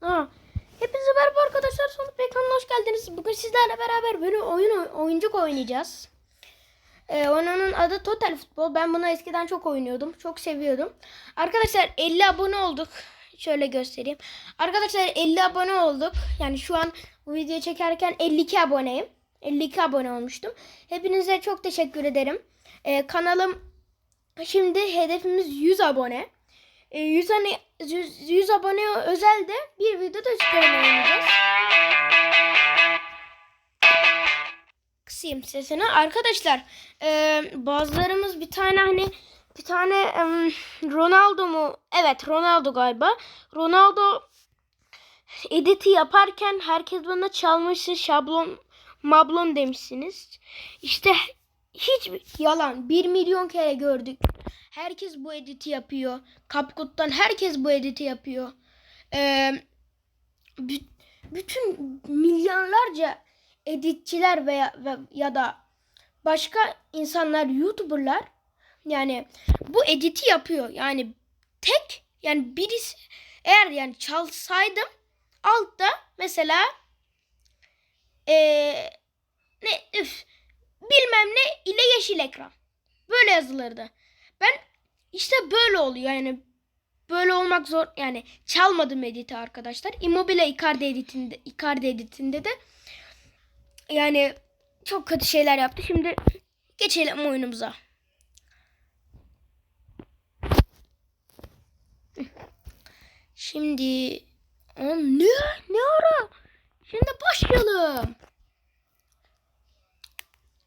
Ha. Hepinize merhaba arkadaşlar. Sonunda ekranına hoş geldiniz. Bugün sizlerle beraber böyle oyun oyuncuk oynayacağız. Ee, oyunun adı Total Futbol. Ben bunu eskiden çok oynuyordum. Çok seviyordum. Arkadaşlar 50 abone olduk. Şöyle göstereyim. Arkadaşlar 50 abone olduk. Yani şu an bu videoyu çekerken 52 aboneyim. 52 abone olmuştum. Hepinize çok teşekkür ederim. Ee, kanalım şimdi hedefimiz 100 abone. E, 100, hani, 100, 100 abone özel de bir videoda çıkarım oynayacağız. Kısayım sesini. Arkadaşlar e, bazılarımız bir tane hani bir tane em, Ronaldo mu? Evet Ronaldo galiba. Ronaldo editi yaparken herkes bana çalmıştı şablon mablon demişsiniz. İşte hiç yalan. 1 milyon kere gördük. Herkes bu editi yapıyor. CapCut'tan herkes bu editi yapıyor. Ee, bü- bütün milyarlarca editçiler veya ve- ya da başka insanlar YouTuber'lar yani bu editi yapıyor. Yani tek yani birisi eğer yani çalsaydım altta mesela ee, ne üf, bilmem ne ile yeşil ekran. Böyle yazılırdı. İşte böyle oluyor yani böyle olmak zor yani çalmadım editi arkadaşlar. Immobile Icardi editinde Icardi editinde de yani çok kötü şeyler yaptı. Şimdi geçelim oyunumuza. Şimdi Oğlum ne ne ara? Şimdi başlayalım.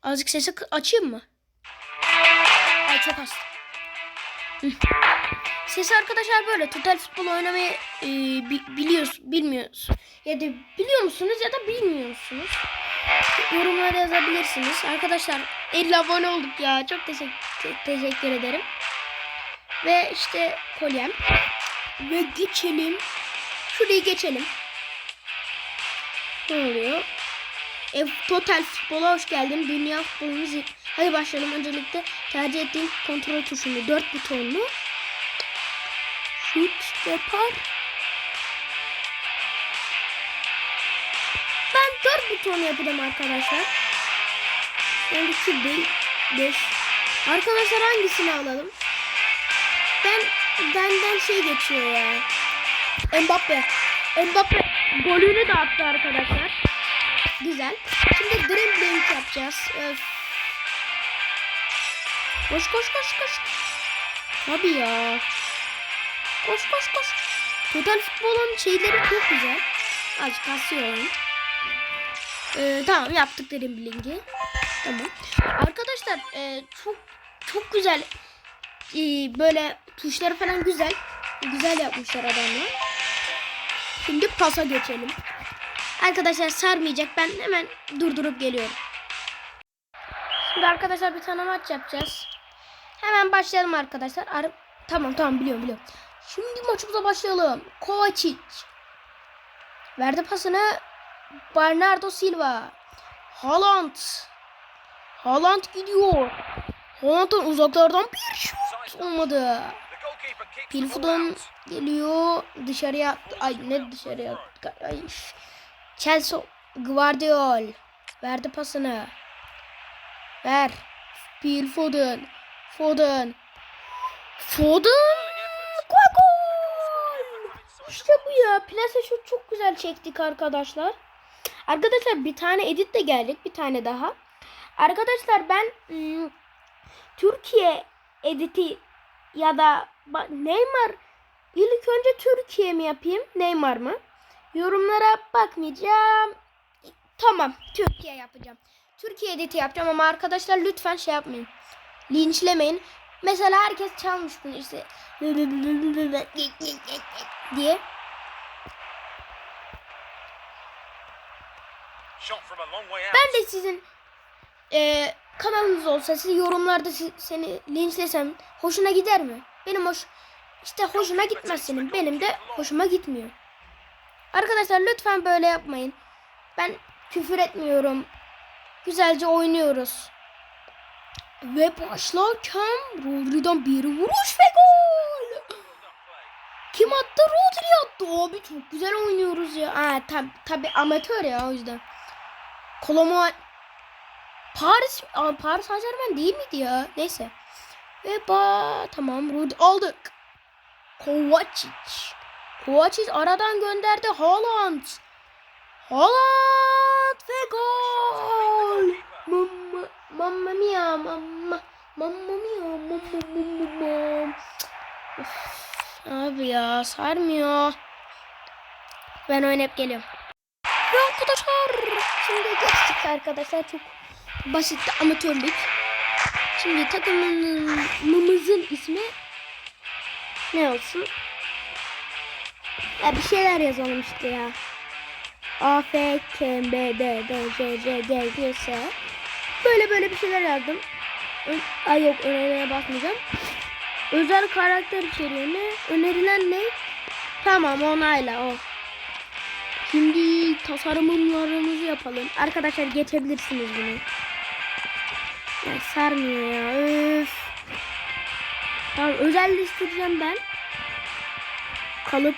Azıcık sesi açayım mı? Ay çok az. Sesi arkadaşlar böyle total futbol oynamayı e, bi- biliyoruz, bilmiyoruz. Ya da biliyor musunuz ya da bilmiyorsunuz. Yorumlara yazabilirsiniz. Arkadaşlar 50 abone olduk ya. Çok teşekkür, te- teşekkür ederim. Ve işte kolyem. Ve geçelim. Şurayı geçelim. Ne oluyor? E, Total Futbol'a hoş geldin. Dünya futbolumuz. Hadi başlayalım. Öncelikle tercih ettiğim kontrol tuşunu. Dört butonlu. Şut yapar. Ben dört buton yapacağım arkadaşlar. Yani iki değil. Beş. Arkadaşlar hangisini alalım? Ben benden şey geçiyor ya. Mbappe. Mbappe golünü de attı arkadaşlar. Güzel. Şimdi dribbling yapacağız. Öf. Koş koş koş koş. Tabii ya. Koş koş koş. Total futbolun şeyleri çok güzel. Azıcık kasıyor oyun. Ee, tamam yaptık dribbling'i. Tamam. Arkadaşlar e, çok çok güzel e, böyle tuşları falan güzel. Güzel yapmışlar adamlar. Şimdi pasa geçelim. Arkadaşlar sarmayacak. Ben hemen durdurup geliyorum. Şimdi arkadaşlar bir tane maç yapacağız. Hemen başlayalım arkadaşlar. Ar tamam tamam biliyorum biliyorum. Şimdi maçımıza başlayalım. Kovacic. Verdi pasını. Bernardo Silva. Haaland. Haaland gidiyor. Haaland'ın uzaklardan bir şut olmadı. Pilfo'dan geliyor dışarıya ay ne dışarıya ay Chelsea Guardiol verdi pasını ver Phil Foden Foden Gol İşte bu ya plase şut çok güzel çektik arkadaşlar Arkadaşlar bir tane edit de geldik bir tane daha Arkadaşlar ben ım, Türkiye editi ya da Neymar ilk önce Türkiye mi yapayım Neymar mı? Yorumlara bakmayacağım. Tamam Türkiye yapacağım. Türkiye editi yapacağım ama arkadaşlar lütfen şey yapmayın. Linçlemeyin. Mesela herkes çalmıştı işte diye. Ben de sizin e, kanalınız olsa siz yorumlarda si- seni linçlesem hoşuna gider mi? Benim hoş işte hoşuma gitmez senin. Benim de hoşuma gitmiyor. Arkadaşlar lütfen böyle yapmayın. Ben küfür etmiyorum. Güzelce oynuyoruz. Ve başlarken Rodri'den bir vuruş ve gol. Kim attı? Rodri attı. abi çok güzel oynuyoruz ya. Ha tab tabi amatör ya o yüzden. Koloma Paris Paris Saint Germain değil miydi ya? Neyse. Ve ba tamam Rudi aldık. Kovacic. Kovacic aradan gönderdi Haaland. Haaland ve gol. Mamma, mia mamma. Mamma mia mamma mamma mamma. Abi ya sarmıyor. Ben oynayıp geliyorum. Ve arkadaşlar şimdi geçtik arkadaşlar çok basit amatörlük. Şimdi takımımızın ismi ne olsun? Ya bir şeyler yazalım işte ya. A, F, K, B, D, D, C, C, D, S. Böyle böyle bir şeyler yazdım. Ö- Ay yok öneriye bakmayacağım. Özel karakter içeriyor ne? Önerilen ne? Tamam onayla o. Şimdi tasarımlarımızı yapalım. Arkadaşlar geçebilirsiniz bunu. Ya sarmıyor ya. Öf. Tamam özelleştireceğim ben. Kalıp.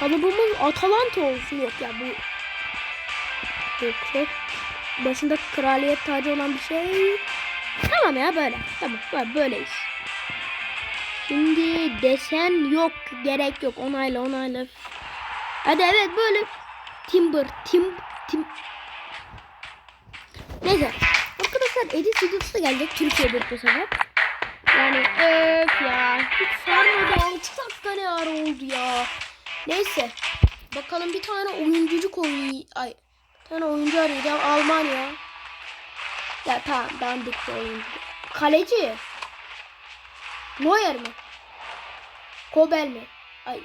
Kalıbımız Atalanta olsun. Yok ya bu. Yok çok. Başında kraliyet tacı olan bir şey. Tamam ya böyle. Tamam böyle böyleyiz. Şimdi desen yok. Gerek yok. Onayla onayla. Hadi evet böyle. Timber. Tim. Tim. Neyse. Arkadaşlar Edis videosu da gelecek. Türkiye'de bu sefer. Yani öf ya. Hiç sarmadı. 6 dakika ne ara oldu ya. Neyse. Bakalım bir tane oyuncucuk oynuyor. Ay. Tane oyuncu arayacağım. Almanya. Ya tamam dandik oyuncu. Kaleci. Neuer mi? Kobel mi? Ay.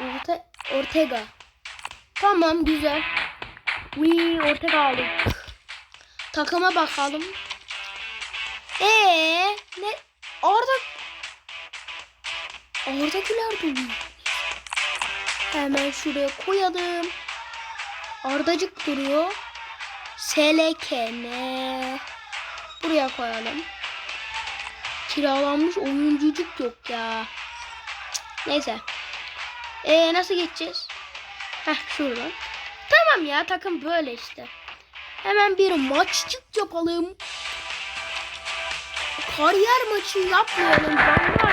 Orte Ortega. Tamam güzel. Wii Ortega aldık. Takıma bakalım. Ee ne? Orada Orada Güler dolu. Hemen şuraya koyalım. Ardacık duruyor. SLK ne? Buraya koyalım. Kiralanmış oyuncucuk yok ya. Neyse. Ee nasıl geçeceğiz? Heh şuradan. Tamam ya takım böyle işte. Hemen bir maçcık yapalım. Kariyer maçı yapmayalım. Canlı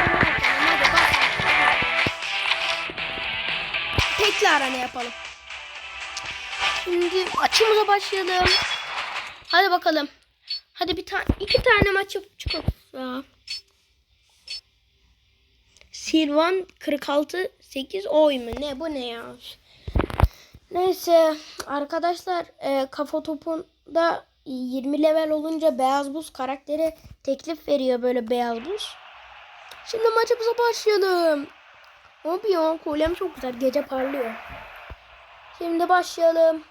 Tekli arana yapalım. Şimdi maçımıza başlayalım. Hadi bakalım. Hadi bir tane iki tane maç yapıp çıkalım. Ya. Silvan 46 8 oy mu? Ne bu ne ya? Neyse arkadaşlar e, kafa topunda 20 level olunca beyaz buz karakteri teklif veriyor böyle beyaz buz. Şimdi maçımıza başlayalım. Abi ya kolyem çok güzel gece parlıyor. Şimdi başlayalım.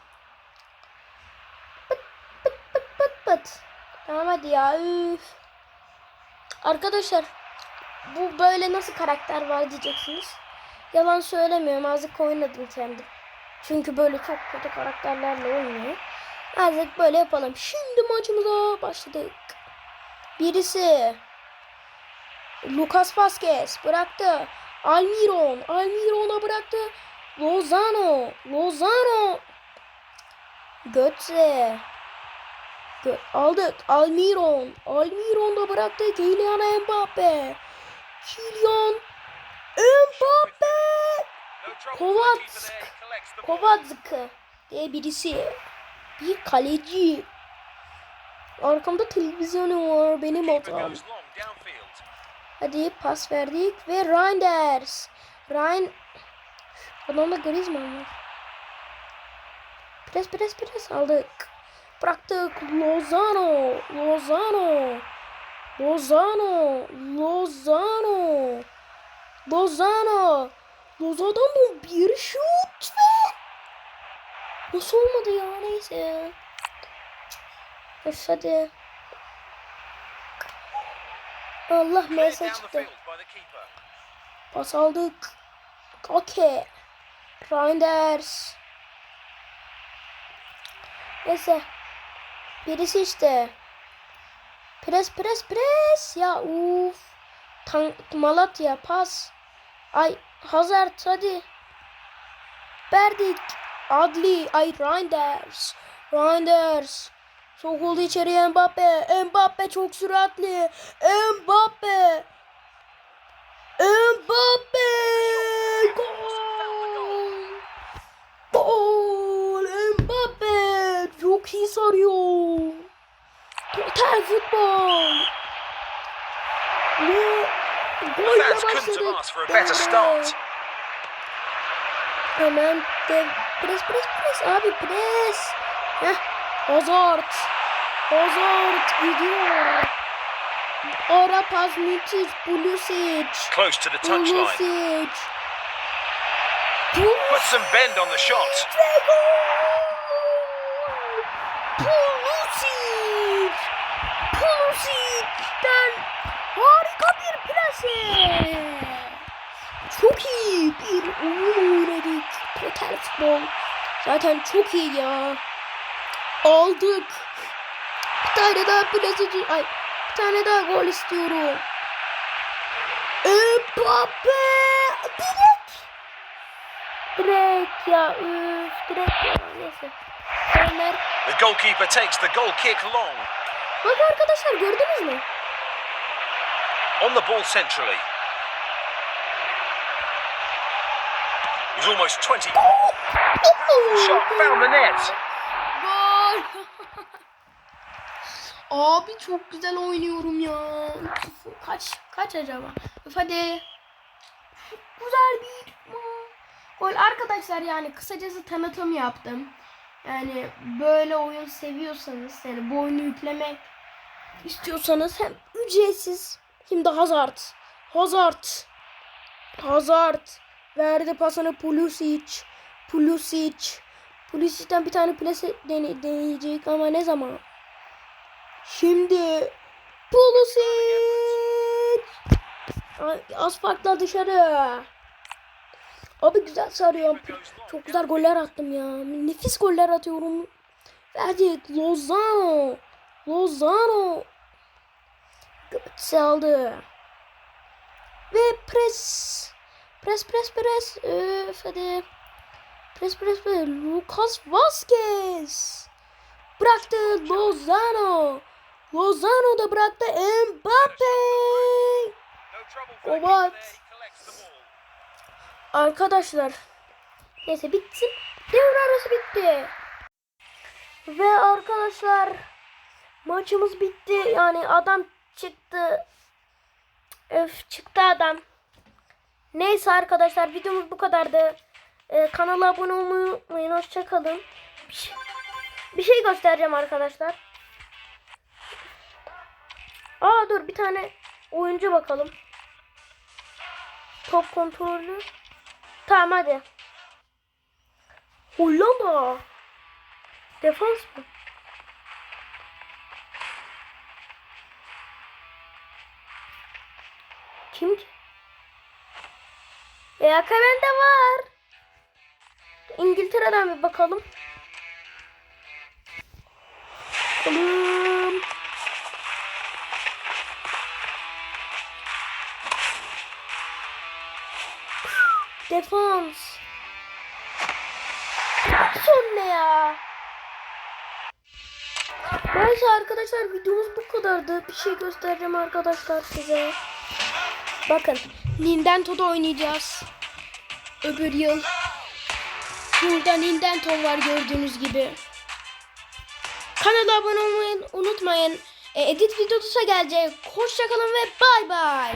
Pıt pıt pıt pıt pıt. Tamam hadi ya üf. Arkadaşlar bu böyle nasıl karakter var diyeceksiniz. Yalan söylemiyorum azıcık oynadım kendim. Çünkü böyle çok kötü karakterlerle oynuyor. Azıcık böyle yapalım. Şimdi maçımıza başladık. Birisi Lucas Vazquez bıraktı. Almiron. Almiron'a bıraktı. Lozano. Lozano. Götze. Gö aldık. Almiron. Almiron da bıraktı. Kylian Mbappe. Kylian Mbappe. Kovac. Kovac diye birisi. Bir kaleci. Arkamda televizyonu var. Benim hatam. Hadi pas verdik ve Reinders. Rein Adamda Griezmann var. Pres pres pres aldık. Bıraktık Lozano. Lozano. Lozano. Lozano. Lozano. Lozano'nun bir şut ve Nasıl olmadı ya neyse. Öf hadi. Allah MS çıktı. Pas aldık. Okey. Reinders. Neyse. Birisi işte. Pres pres pres. Ya uf. Tank Malatya pas. Ay Hazard hadi. Verdik. Adli. Ay Reinders. Reinders. Sokuldu içeriye Mbappe. Mbappe çok süratli. Mbappe. Mbappe. Gol. Gol. Mbappe. Çok iyi sarıyor. Total futbol. Ve golle başladık. Hemen de pres pres pres abi pres. Heh. Hazard. Hazard gidiyor. Ara pas müthiş. Pulisic. Close to the touchline. Pulisic. Put some bend on the shot. Pulisic. Pulisic'ten harika bir plase. Çok iyi bir oyun oynadık. Total futbol. Zaten çok iyi ya. Aldık. Bir tane daha plase. Ay bir tane daha gol istiyorum. Mbappe. Direkt. Direkt ya. Üf, direkt ya. Neyse. Ömer. The goalkeeper takes the goal kick long. Bak arkadaşlar gördünüz mü? On the ball centrally. He's almost 20. Shot found the net. Gol. Abi çok güzel oynuyorum ya. Kaç kaç acaba? Öf hadi. Güzel bir gol. Arkadaşlar yani kısacası tanıtım yaptım. Yani böyle oyun seviyorsanız yani bu oyunu yüklemek istiyorsanız hem ücretsiz hem de Hazard. Hazard. Hazard. Verdi pasını Pulisic. Pulisic. Pulisic'ten bir tane plase dene, deneyecek ama ne zaman? Şimdi Pulisic. Ay, Az farkla dışarı. Abi güzel sarıyorum. Çok güzel goller attım ya. Nefis goller atıyorum. Verdik. Lozano. Lozano. Götze aldı. Ve pres. Pres pres pres. Öf hadi. Pres pres pres. Lucas Vazquez. Bıraktı Lozano. Lozano da bıraktı Mbappe. Obat. Arkadaşlar. Neyse bitsin. Devre arası bitti. Ve arkadaşlar maçımız bitti. Yani adam çıktı. Öf çıktı adam. Neyse arkadaşlar videomuz bu kadardı. Ee, kanala abone olmayı unutmayın. Hoşçakalın. Bir şey, bir şey göstereceğim arkadaşlar. Aa dur bir tane oyuncu bakalım. Top kontrolü. Tamam hadi. Hollanda. Defans mı? Kim ki? E Akaben var. İngiltere'den bir bakalım. Bakalım. Defans. Son ne ya? Neyse arkadaşlar videomuz bu kadardı. Bir şey göstereceğim arkadaşlar size. Bakın Nintendo'da oynayacağız. Öbür yıl. Burada Nintendo var gördüğünüz gibi. Kanala abone olmayı unutmayın. E, edit videosu gelecek. Hoşçakalın ve bay bay.